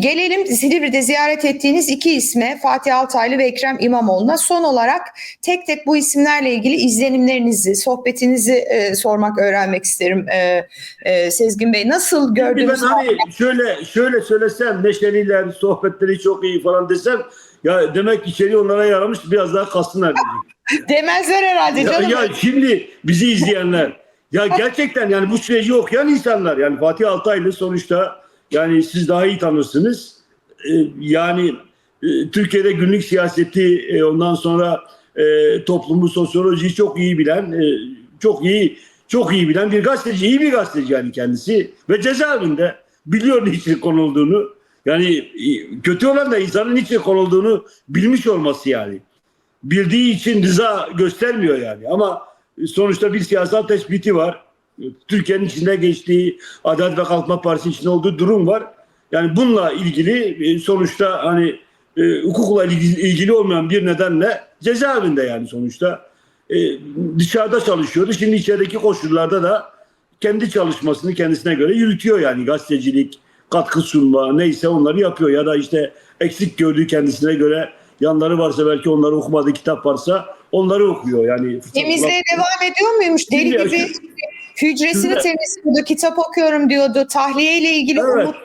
Gelelim Silivri'de ziyaret ettiğiniz iki isme Fatih Altaylı ve Ekrem İmamoğlu'na. Son olarak tek tek bu isimlerle ilgili izlenimlerinizi, sohbetinizi e, sormak, öğrenmek isterim e, e, Sezgin Bey. Nasıl Şimdi ben gördünüz? hani şöyle şöyle söylesem neşeliler, sohbetleri çok iyi falan desem ya demek içeri onlara yaramış biraz daha diyecek. Demezler herhalde Ya, canım. ya şimdi bizi izleyenler ya gerçekten yani bu süreci okuyan insanlar yani Fatih Altaylı sonuçta yani siz daha iyi tanırsınız. Ee, yani e, Türkiye'de günlük siyaseti e, ondan sonra e, toplumu sosyolojiyi çok iyi bilen çok iyi çok iyi bilen bir gazeteci iyi bir gazeteci yani kendisi ve cezaevinde biliyor niçin konulduğunu yani kötü olan da insanın niçin konulduğunu bilmiş olması yani bildiği için rıza göstermiyor yani. Ama sonuçta bir siyasal tespiti var. Türkiye'nin içinde geçtiği Adalet ve Kalkınma Partisi içinde olduğu durum var. Yani bununla ilgili e, sonuçta hani e, hukukla ilgili, olmayan bir nedenle cezaevinde yani sonuçta e, dışarıda çalışıyordu. Şimdi içerideki koşullarda da kendi çalışmasını kendisine göre yürütüyor yani gazetecilik, katkı sunma neyse onları yapıyor ya da işte eksik gördüğü kendisine göre yanları varsa belki onları okumadığı kitap varsa onları okuyor yani. Temizliğe devam ediyor muymuş? Deli gibi hücresini Şimdi- temizliyordu, kitap okuyorum diyordu. Tahliye ile ilgili Evet. umut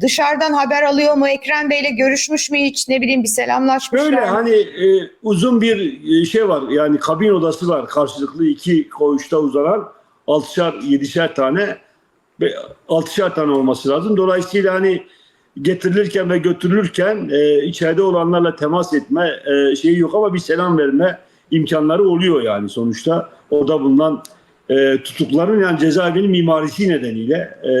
dışarıdan haber alıyor mu? Ekrem Bey'le görüşmüş mü hiç? Ne bileyim bir selamlaşmışlar Böyle mı? hani e, uzun bir e, şey var yani kabin odası var karşılıklı iki koğuşta uzanan altışar yedişer tane altışar tane olması lazım. Dolayısıyla hani getirilirken ve götürülürken e, içeride olanlarla temas etme e, şeyi yok ama bir selam verme imkanları oluyor yani sonuçta orada bulunan e, tutukların yani cezaevinin mimarisi nedeniyle e,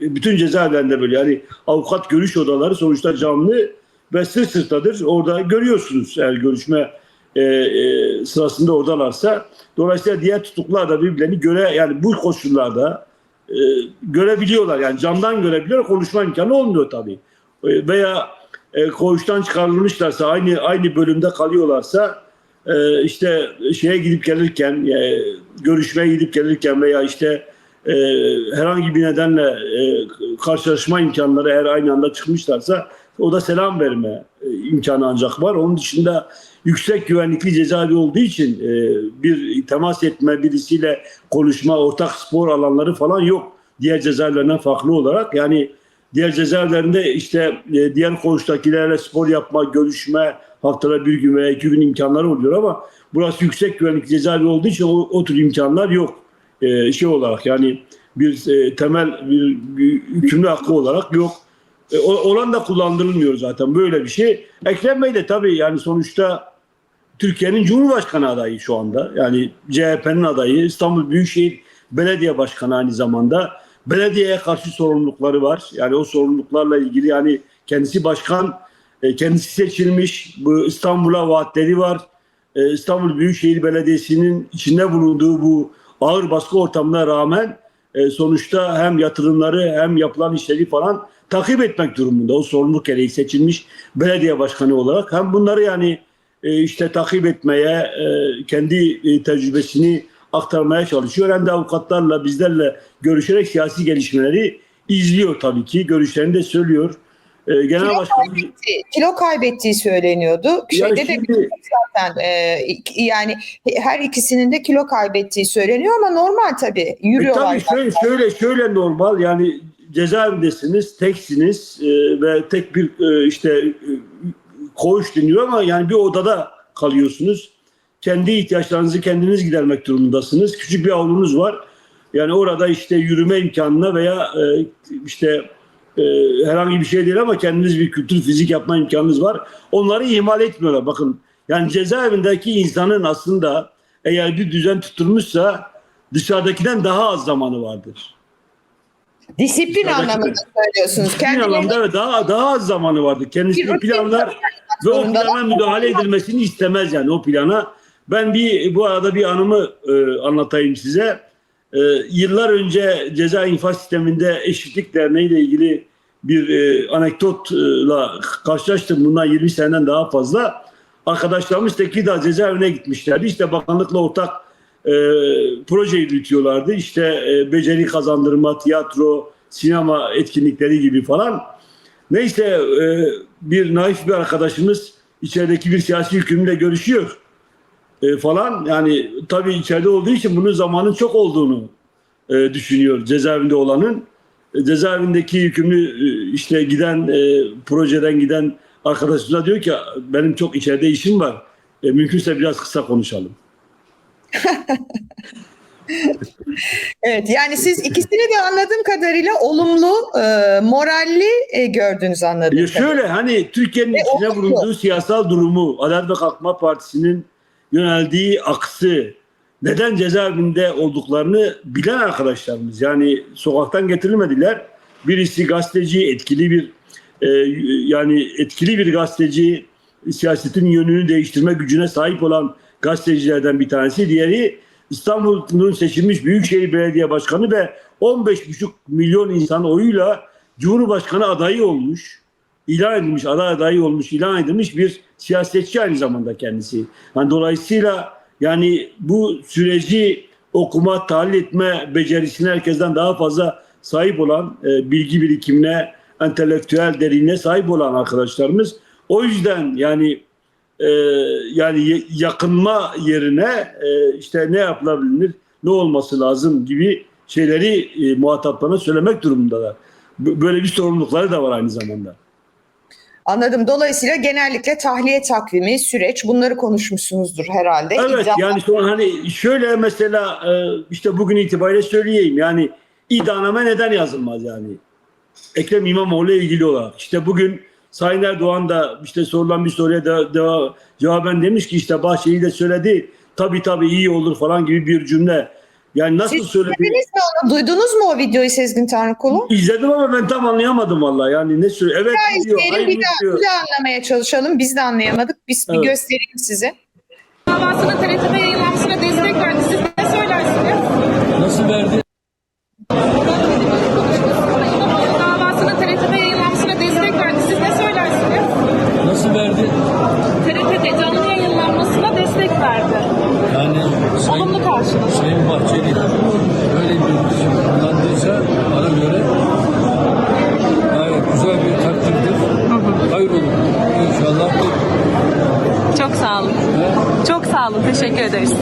bütün cezaevlerinde böyle yani avukat görüş odaları sonuçta canlı ve sırt sırtadır. Orada görüyorsunuz eğer görüşme e, e, sırasında oradalarsa. Dolayısıyla diğer tutuklular da birbirlerini göre yani bu koşullarda e, görebiliyorlar. Yani camdan görebiliyor konuşma imkanı olmuyor tabii. E, veya e, koğuştan çıkarılmışlarsa aynı aynı bölümde kalıyorlarsa e, işte şeye gidip gelirken e, görüşmeye gidip gelirken veya işte e, herhangi bir nedenle e, karşılaşma imkanları eğer aynı anda çıkmışlarsa o da selam verme e, imkanı ancak var. Onun dışında yüksek güvenlikli cezaevi olduğu için e, bir temas etme, birisiyle konuşma, ortak spor alanları falan yok. Diğer cezaevlerinden farklı olarak yani diğer cezaevlerinde işte diğer koğuştakilerle spor yapma, görüşme, haftada bir gün veya iki gün imkanları oluyor ama burası yüksek güvenlik cezaevi olduğu için o, o tür imkanlar yok e, şey olarak yani bir e, temel bir, bir hükümlü hakkı olarak yok. E, olan da kullandırılmıyor zaten böyle bir şey. Ekrem Bey de tabii yani sonuçta Türkiye'nin Cumhurbaşkanı adayı şu anda. Yani CHP'nin adayı. İstanbul Büyükşehir Belediye Başkanı aynı zamanda. Belediyeye karşı sorumlulukları var. Yani o sorumluluklarla ilgili yani kendisi başkan, e, kendisi seçilmiş. Bu İstanbul'a vaatleri var. E, İstanbul Büyükşehir Belediyesi'nin içinde bulunduğu bu ağır baskı ortamına rağmen e, sonuçta hem yatırımları hem yapılan işleri falan takip etmek durumunda. O sorumluluk gereği seçilmiş belediye başkanı olarak. Hem bunları yani işte takip etmeye, kendi tecrübesini aktarmaya çalışıyor. Hem de avukatlarla, bizlerle görüşerek siyasi gelişmeleri izliyor tabii ki. Görüşlerini de söylüyor. E, Genel Kilo Başkan kaybettiği, kilo kaybettiği söyleniyordu. Yani Şeyde de şimdi- zaten e, yani her ikisinin de kilo kaybettiği söyleniyor ama normal tabii E, yürüyorlar. tabii şöyle, şöyle, şöyle normal yani cezaevindesiniz, teksiniz e, ve tek bir e, işte e, koğuş deniyor ama yani bir odada kalıyorsunuz. Kendi ihtiyaçlarınızı kendiniz gidermek durumundasınız. Küçük bir avlunuz var. Yani orada işte yürüme imkanına veya e, işte e, herhangi bir şey değil ama kendiniz bir kültür fizik yapma imkanınız var. Onları ihmal etmiyorlar. Bakın yani cezaevindeki insanın aslında eğer bir düzen tutulmuşsa dışarıdakiden daha az zamanı vardır. Disiplin Dışarıdaki- anlamında söylüyorsunuz. Disiplin Kendilerini anlamda ve daha daha az zamanı vardır. Rutin planlar ve o plana müdahale edilmesini istemez yani o plana. Ben bir bu arada bir anımı e, anlatayım size. E, yıllar önce ceza infaz sisteminde eşitlik derneği ile ilgili bir e, anekdotla karşılaştım. Bundan 20 seneden daha fazla. Arkadaşlarımız Tekirdağ cezaevine gitmişlerdi. İşte bakanlıkla ortak e, proje yürütüyorlardı. İşte e, beceri kazandırma, tiyatro, sinema etkinlikleri gibi falan. Neyse e, bir naif bir arkadaşımız içerideki bir siyasi hükümle görüşüyor e, falan. Yani tabii içeride olduğu için bunun zamanın çok olduğunu e, düşünüyor cezaevinde olanın. E, cezaevindeki hükümlü e, işte giden e, projeden giden arkadaşımıza diyor ki benim çok içeride işim var. E, mümkünse biraz kısa konuşalım. Evet yani siz ikisini de anladığım kadarıyla olumlu, e, moralli e, gördünüz anladığım Ya kadarıyla. şöyle hani Türkiye'nin içine bulunduğu siyasal durumu, Adalet ve Kalkınma Partisi'nin yöneldiği aksı, neden cezaevinde olduklarını bilen arkadaşlarımız. Yani sokaktan getirilmediler. Birisi gazeteci, etkili bir e, yani etkili bir gazeteci, siyasetin yönünü değiştirme gücüne sahip olan gazetecilerden bir tanesi. Diğeri İstanbul'un seçilmiş Büyükşehir Belediye Başkanı ve 15,5 milyon insan oyuyla Cumhurbaşkanı adayı olmuş. İlan edilmiş, aday adayı olmuş, ilan edilmiş bir siyasetçi aynı zamanda kendisi. Yani dolayısıyla yani bu süreci okuma, tahlil etme becerisine herkesten daha fazla sahip olan, e, bilgi birikimine, entelektüel derinliğe sahip olan arkadaşlarımız. O yüzden yani e, yani yakınma yerine e, işte ne yapılabilir, ne olması lazım gibi şeyleri e, muhataplarına söylemek durumundalar. Böyle bir sorumlulukları da var aynı zamanda. Anladım. Dolayısıyla genellikle tahliye takvimi, süreç bunları konuşmuşsunuzdur herhalde. Evet İddia- yani sonra hani şöyle mesela e, işte bugün itibariyle söyleyeyim yani iddianame neden yazılmaz yani? Ekrem İmamoğlu ile ilgili olarak. İşte bugün Sayın Erdoğan da işte sorulan bir soruya da, da cevaben demiş ki işte Bahçeli de söyledi tabii tabii iyi olur falan gibi bir cümle. Yani nasıl Siz izlediniz mi onu? Duydunuz mu o videoyu Sezgin Tanrıkulu? İzledim ama ben tam anlayamadım vallahi. Yani ne söylüyor? Evet Bir diyor. izleyelim, hayır bir daha, diyor. bir daha anlamaya çalışalım. Biz de anlayamadık. Biz bir Evet. göstereyim size. davasının TRT'de yayınlanmasına destek verdi. Siz ne söylersiniz? Nasıl verdi? Davasının TRT'de yayınlanmasına destek verdi. Siz ne söylersiniz? Nasıl verdi? TRT'de canlı yayınlanmasına destek verdi. Sayın, Bahçeli böyle bir isim kullandıysa bana göre gayet güzel bir takdirdir. Hayır olur. İnşallah Çok sağ olun. Çok sağ olun. Teşekkür ederiz.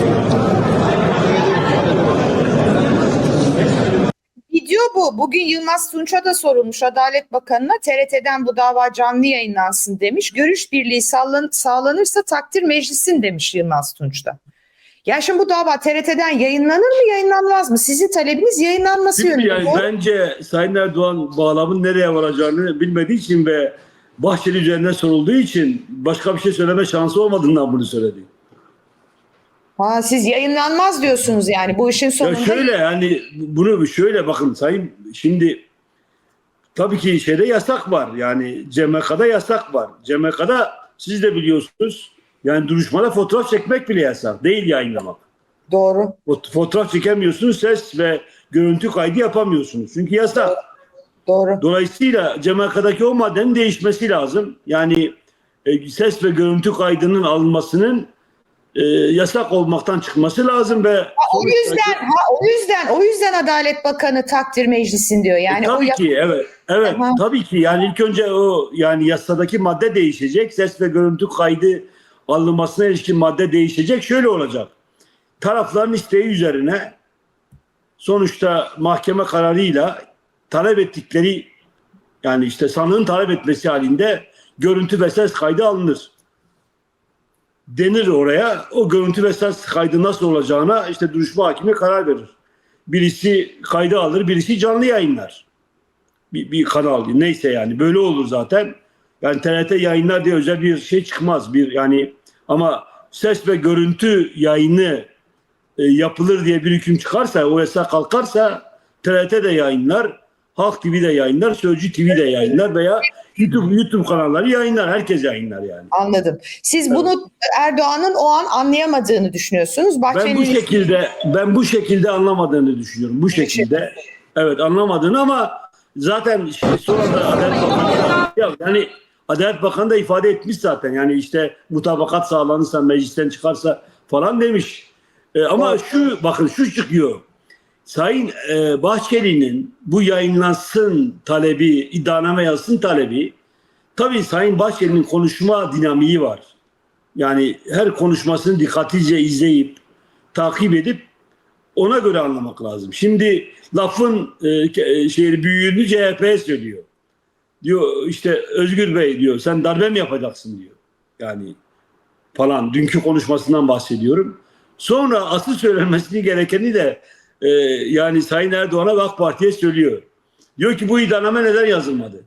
Video bu. Bugün Yılmaz Tunç'a da sorulmuş Adalet Bakanı'na TRT'den bu dava canlı yayınlansın demiş. Görüş birliği sağlan- sağlanırsa takdir meclisin demiş Yılmaz Tunç'ta. Ya şimdi bu dava TRT'den yayınlanır mı yayınlanmaz mı? Sizin talebiniz yayınlanması mi yönünde. yani? Bence Sayın Erdoğan bağlamın nereye varacağını bilmediği için ve Bahçeli üzerinden sorulduğu için başka bir şey söyleme şansı olmadığından bunu söyledi. Ha, siz yayınlanmaz diyorsunuz yani bu işin Ya sonunda. şöyle yani bunu şöyle bakın Sayın şimdi tabii ki şeyde yasak var yani CMK'da yasak var. CMK'da siz de biliyorsunuz yani duruşmada fotoğraf çekmek bile yasak değil yayınlamak. Doğru. Fot- Fotoğraf çekemiyorsunuz ses ve görüntü kaydı yapamıyorsunuz çünkü yasak. Doğru. Dolayısıyla CMK'daki o maddenin değişmesi lazım. Yani e, ses ve görüntü kaydının alınmasının e, yasak olmaktan çıkması lazım ve O yüzden ha, o yüzden o yüzden Adalet Bakanı takdir meclisin diyor. Yani E, o tabii yap- ki evet. Evet Aha. tabii ki yani ilk önce o yani yasadaki madde değişecek. Ses ve görüntü kaydı alınmasına ilişkin madde değişecek. Şöyle olacak. Tarafların isteği üzerine sonuçta mahkeme kararıyla talep ettikleri yani işte sanığın talep etmesi halinde görüntü ve ses kaydı alınır. Denir oraya. O görüntü ve ses kaydı nasıl olacağına işte duruşma hakimi karar verir. Birisi kaydı alır, birisi canlı yayınlar bir, bir kanal neyse yani böyle olur zaten. Yani TRT yayınlar diye özel bir şey çıkmaz bir yani ama ses ve görüntü yayını e, yapılır diye bir hüküm çıkarsa o yasak kalkarsa TRT de yayınlar, Halk TV de yayınlar, Sözcü TV de yayınlar veya YouTube YouTube kanalları yayınlar. Herkes yayınlar yani. Anladım. Siz Evet. bunu Erdoğan'ın o an anlayamadığını düşünüyorsunuz. Ben bu Bahçeli'nin şekilde ben bu şekilde anlamadığını düşünüyorum. Bu şekilde. Evet anlamadığını ama zaten işte sonra da Adalet Bakanı yani Adalet Bakanı da ifade etmiş zaten. Yani işte mutabakat sağlanırsa meclisten çıkarsa falan demiş. E, ama şu bakın şu çıkıyor. Sayın e, Bahçeli'nin bu yayınlansın talebi, iddianame yazsın talebi tabii Sayın Bahçeli'nin konuşma dinamiği var. Yani her konuşmasını dikkatlice izleyip takip edip ona göre anlamak lazım. Şimdi lafın e, e, şeyi büyüğünü CHP'ye söylüyor. Diyor işte Özgür Bey diyor sen darbe mi yapacaksın diyor. Yani falan dünkü konuşmasından bahsediyorum. Sonra asıl söylenmesini gerekeni de e, yani Sayın Erdoğan'a ve AK Parti'ye söylüyor. Diyor ki bu iddianame neden yazılmadı?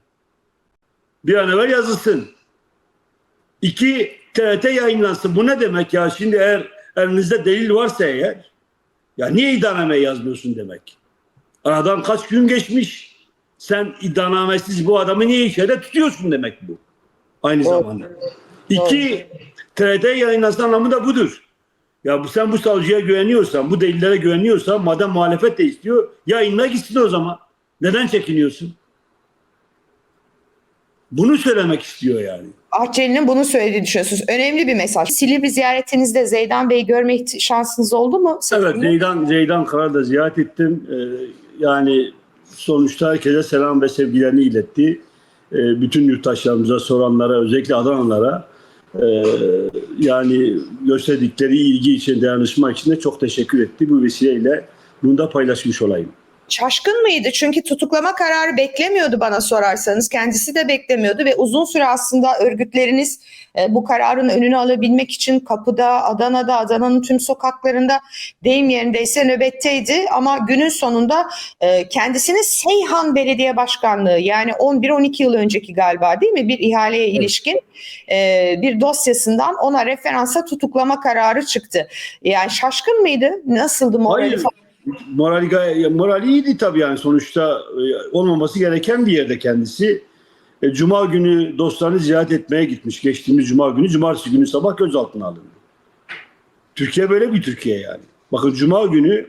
Bir an evvel yazılsın. İki, TRT yayınlansın. Bu ne demek ya? Şimdi eğer elinizde delil varsa eğer ya niye iddianame yazmıyorsun demek. Aradan kaç gün geçmiş. Sen iddianamesiz bu adamı niye içeride tutuyorsun demek bu. Aynı zamanda. İki, TRT yayınlansın anlamı da budur. Ya bu sen bu savcıya güveniyorsan, bu delillere güveniyorsan, madem muhalefet de istiyor, yayınla gitsin o zaman. Neden çekiniyorsun? Bunu söylemek istiyor yani. Bahçeli'nin bunu söylediğini düşünüyorsunuz. Önemli bir mesaj. Silivri ziyaretinizde Zeydan Bey'i görme şansınız oldu mu? Evet, Zeydan, Zeydan Karar'da ziyaret ettim. Ee, yani sonuçta herkese selam ve sevgilerini iletti. Ee, bütün yurttaşlarımıza, soranlara, özellikle Adanalılara e, yani gösterdikleri ilgi için, dayanışma için de çok teşekkür etti. Bu vesileyle bunu da paylaşmış olayım. Şaşkın mıydı? Çünkü tutuklama kararı beklemiyordu bana sorarsanız. Kendisi de beklemiyordu ve uzun süre aslında örgütleriniz e, bu kararın önünü alabilmek için kapıda, Adana'da, Adana'nın tüm sokaklarında deyim yerindeyse nöbetteydi. Ama günün sonunda e, kendisini Seyhan Belediye Başkanlığı yani 11-12 yıl önceki galiba değil mi bir ihaleye ilişkin e, bir dosyasından ona referansa tutuklama kararı çıktı. Yani şaşkın mıydı? Nasıldı morali falan? Morali, morali iyiydi tabii yani sonuçta e, olmaması gereken bir yerde kendisi. E, Cuma günü dostlarını ziyaret etmeye gitmiş. Geçtiğimiz Cuma günü, Cumartesi günü sabah gözaltına alındı. Türkiye böyle bir Türkiye yani. Bakın Cuma günü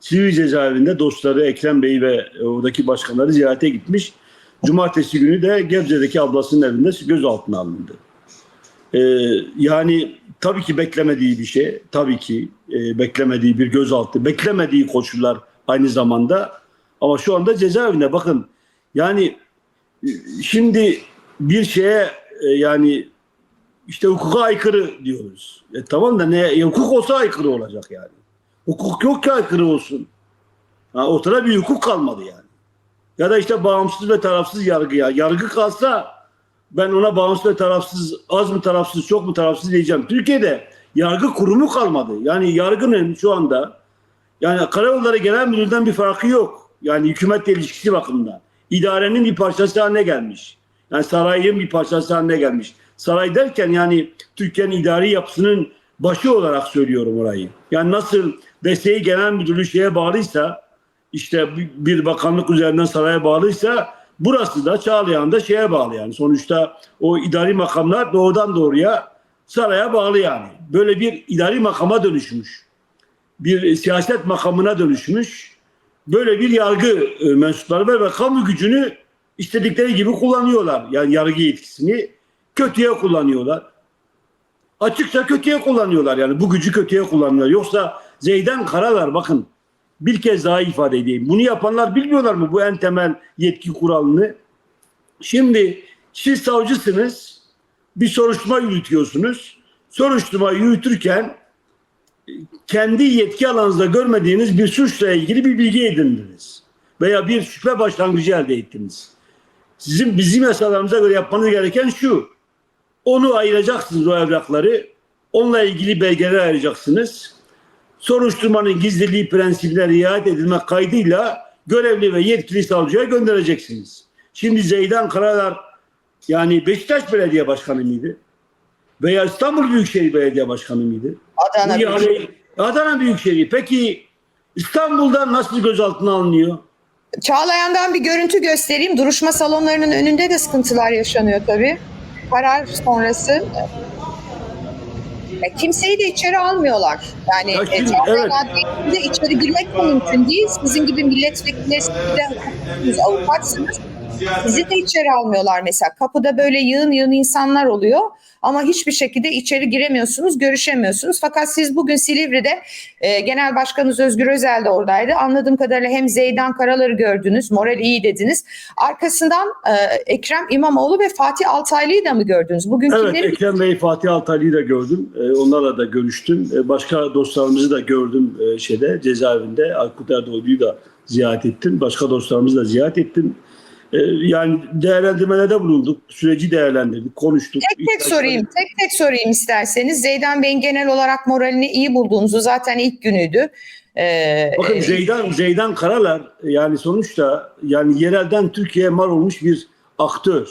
Silivri cezaevinde dostları Ekrem Bey ve e, oradaki başkanları ziyarete gitmiş. Cumartesi günü de Gebze'deki ablasının evinde gözaltına alındı. Ee, yani tabii ki beklemediği bir şey, tabii ki e, beklemediği bir gözaltı, beklemediği koşullar aynı zamanda. Ama şu anda cezaevinde bakın yani e, şimdi bir şeye e, yani işte hukuka aykırı diyoruz. E, tamam da ne e, hukuk olsa aykırı olacak yani. Hukuk yok ki aykırı olsun. Ha, ortada bir hukuk kalmadı yani. Ya da işte bağımsız ve tarafsız yargı ya. Yargı kalsa ben ona bağımsız ve tarafsız, az mı tarafsız, çok mu tarafsız diyeceğim. Türkiye'de yargı kurumu kalmadı. Yani yargının şu anda yani Karayolları Genel Müdürlüğü'nden bir farkı yok. Yani hükümetle ilişkisi bakımından. İdarenin bir parçası haline gelmiş. Yani sarayın bir parçası haline gelmiş. Saray derken yani Türkiye'nin idari yapısının başı olarak söylüyorum orayı. Yani nasıl desteği genel müdürlüğü şeye bağlıysa işte bir bakanlık üzerinden saraya bağlıysa burası da Çağlayan'da şeye bağlı yani. Sonuçta o idari makamlar doğrudan doğruya saraya bağlı yani. Böyle bir idari makama dönüşmüş. Bir siyaset makamına dönüşmüş. Böyle bir yargı e, mensupları var ve kamu gücünü istedikleri gibi kullanıyorlar. Yani yargı yetkisini kötüye kullanıyorlar. Açıkça kötüye kullanıyorlar yani bu gücü kötüye kullanıyorlar. Yoksa Zeydan Karalar bakın bir kez daha ifade edeyim. Bunu yapanlar bilmiyorlar mı bu en temel yetki kuralını? Şimdi siz savcısınız, bir soruşturma yürütüyorsunuz. Soruşturma yürütürken kendi yetki alanınızda görmediğiniz bir suçla ilgili bir bilgi edindiniz. Veya bir şüphe başlangıcı elde ettiniz. Sizin bizim yasalarımıza göre yapmanız gereken şu. Onu ayıracaksınız o evrakları. Onunla ilgili belgeler ayıracaksınız soruşturmanın gizliliği prensibine riayet edilmek kaydıyla görevli ve yetkili savcıya göndereceksiniz. Şimdi Zeydan Karalar yani Beşiktaş Belediye Başkanı mıydı? Veya İstanbul Büyükşehir Belediye Başkanı mıydı? Adana yani Adana Büyükşehir. Peki İstanbul'da nasıl gözaltına alınıyor? Çağlayan'dan bir görüntü göstereyim. Duruşma salonlarının önünde de sıkıntılar yaşanıyor tabii. Karar sonrası e, kimseyi de içeri almıyorlar. Yani Ya e, Çağlayan evet. İçeri girmek de mümkün değil. Sizin gibi milletvekilleri, siz de hukuksuz, avukatsınız. Sizi de içeri almıyorlar mesela. Kapıda böyle yığın yığın insanlar oluyor ama hiçbir şekilde içeri giremiyorsunuz, görüşemiyorsunuz. Fakat siz bugün Silivri'de e, Genel Başkanınız Özgür Özel de oradaydı. Anladığım kadarıyla hem Zeydan Karalar'ı gördünüz, moral iyi dediniz. Arkasından e, Ekrem İmamoğlu ve Fatih Altaylı'yı da mı gördünüz? Bugün Evet kimleri Ekrem Bey, Fatih Altaylı'yı da gördüm. Ee, onlarla da görüştüm. Ee, başka dostlarımızı da gördüm e, şeyde cezaevinde. Aykut Erdoğan'ı da ziyaret ettim. Başka dostlarımızı da ziyaret ettim. Ee, yani değerlendirmelerde bulunduk. Süreci değerlendirdik, konuştuk. Tek tek sorayım, tek tek sorayım isterseniz. Zeydan Bey'in genel olarak moralini iyi bulduğunuzu zaten ilk günüydü. Ee, Bakın e, Zeydan, Zeydan Karalar yani sonuçta yani yerelden Türkiye'ye mal olmuş bir aktör.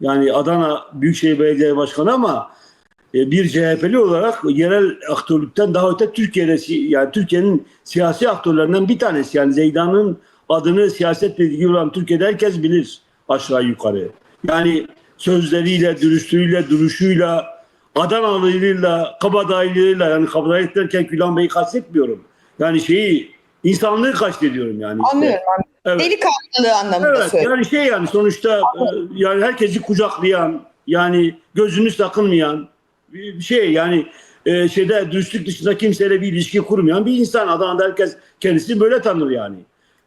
Yani Adana Büyükşehir Belediye Başkanı ama e, bir CHP'li olarak yerel aktörlükten daha öte Türkiye'de yani Türkiye'nin siyasi aktörlerinden bir tanesi. Yani Zeydan'ın adını siyasetle ilgili olan Türkiye'de herkes bilir aşağı yukarı. Yani sözleriyle, dürüstlüğüyle, duruşuyla, Adanalılığıyla, kabadayılığıyla yani kabadayılık derken Gülen Bey'i kastetmiyorum. Yani şeyi insanlığı kastediyorum yani. işte. anlıyorum. Evet. Delikanlılığı anlamında Evet söylüyorum. yani şey yani sonuçta e, yani herkesi kucaklayan yani gözünü sakınmayan bir şey yani e, şeyde dürüstlük dışında kimseyle bir ilişki kurmayan bir insan. Adana'da herkes kendisini böyle tanır yani.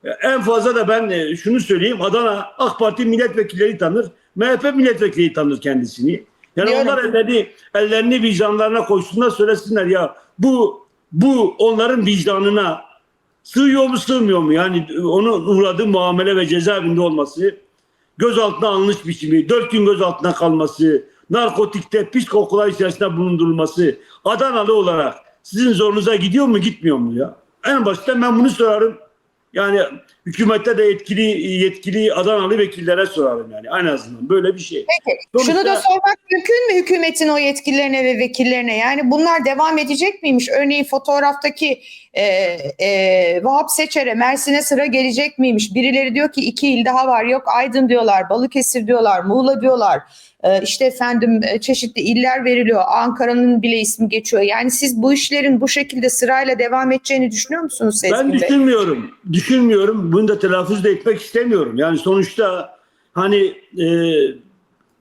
En fazla da ben e, şunu söyleyeyim Adana AK Parti milletvekilleri tanır. MHP milletvekili tanır kendisini. Yani Diyorum. onlar ellerini, ellerini vicdanlarına koysunlar söylesinler ya bu bu onların vicdanına sığıyor mu sığmıyor mu? Yani onu uğradığı muamele ve cezaevinde olması, gözaltına alınış biçimi, dört gün gözaltına kalması, narkotikte pis kokular içerisinde bulundurulması, Adanalı olarak sizin zorunuza gidiyor mu gitmiyor mu ya? En başta ben bunu sorarım. Yani hükümette de yetkili yetkili Adanalı vekillere sorarım yani en azından böyle bir şey. Peki. Sonuçta- Şunu da sormak mümkün mü hükümetin o yetkililerine ve vekillerine? Yani bunlar devam edecek miymiş? Örneğin fotoğraftaki e, e, Vahap Seçer'e Mersin'e sıra gelecek miymiş? Birileri diyor ki iki il daha var. Yok Aydın diyorlar, Balıkesir diyorlar, Muğla diyorlar. E, işte efendim e, çeşitli iller veriliyor. Ankara'nın bile ismi geçiyor. Yani siz bu işlerin bu şekilde sırayla devam edeceğini düşünüyor musunuz Sezgin Ben Bey? düşünmüyorum. Düşünmüyorum. Bunu da telaffuz da etmek istemiyorum. Yani sonuçta hani e,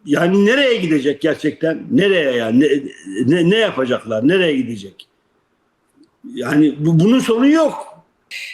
yani nereye gidecek gerçekten? Nereye yani? Ne, ne, ne yapacaklar? Nereye gidecek? Yani bu, bunun sonu yok.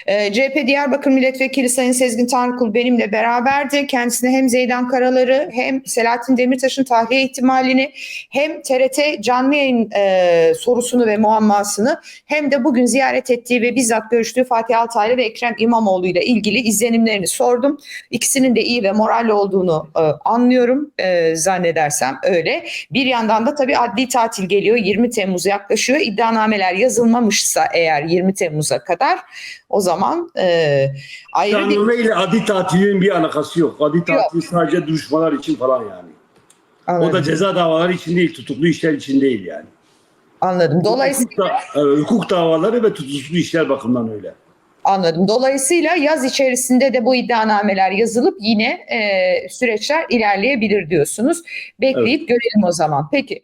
Ee, CHP Diyarbakır Milletvekili Sayın Sezgin Tanrıkul benimle beraberdi. Kendisine hem Zeydan Karalar'ı hem Selahattin Demirtaş'ın tahliye ihtimalini hem TRT canlı yayın e, sorusunu ve muammasını hem de bugün ziyaret ettiği ve bizzat görüştüğü Fatih Altaylı ve Ekrem İmamoğlu ile ilgili izlenimlerini sordum. İkisinin de iyi ve moralli olduğunu e, anlıyorum e, zannedersem öyle. Bir yandan da tabii adli tatil geliyor. 20 Temmuz yaklaşıyor. İddianameler yazılmamışsa eğer 20 Temmuz'a kadar o zaman e, ayrı bir Tanrıme ile adi tatilin bir alakası yok. Adi tatil sadece duruşmalar için falan yani. O da anladım. ceza davaları için değil, tutuklu işler için değil yani. anladım. Dolayısıyla Hukuk, da- e, hukuk davaları ve tutuklu işler bakımından öyle. anladım. Dolayısıyla yaz içerisinde de bu iddianameler yazılıp yine e, süreçler ilerleyebilir diyorsunuz. Bekleyip görelim o zaman. Peki.